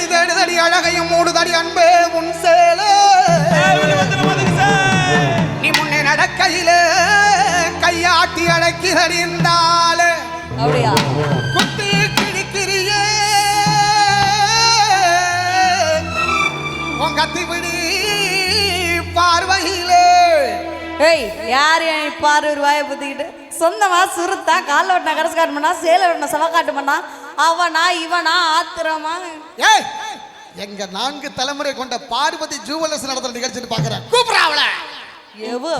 தேடி தேடி தடி அழகையும் மூடு தடி அன்பே உன் சேல. நீ முன்னே நடக்கையில கையாட்டி அடக்கி தடிந்தால அப்படியா? கிடிக்கிறிய உங்கத்தி விடி பார்வையிலே. ஏய் யார் என் பார்வை வாயை புத்திக்கிட்டு? சொந்தமாக சுருத்தா காலில் வெட்டின கரசுக்காட்டு பண்ணா சேலை வெட்டின சவக்காட்டு பண்ணா அவனா இவனா ஆத்திரமா? ஏய் எங்க நான்கு தலைமுறை கொண்ட பார்வதி ஜூவலர்ஸ் நடத்துற நிகழ்ச்சின்னு பாக்குறேன். கூப்பிடா அவளை. எவு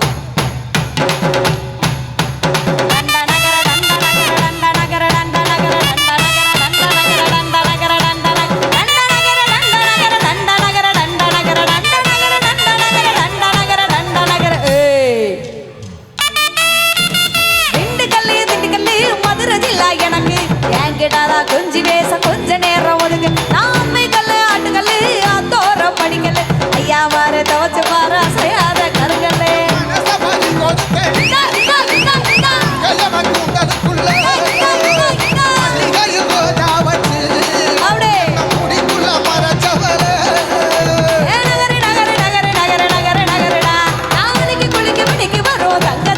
படிக்கடாதா கொஞ்சி வேச கொஞ்ச நேரம் ஒதுங்க. நாமை கல்லு ஆட்டுக்கல்லு ஆத்தோர படிக்கல ஐயா மாற தவச்ச மாற அசையாத கருங்கல்லே. வருவதங்க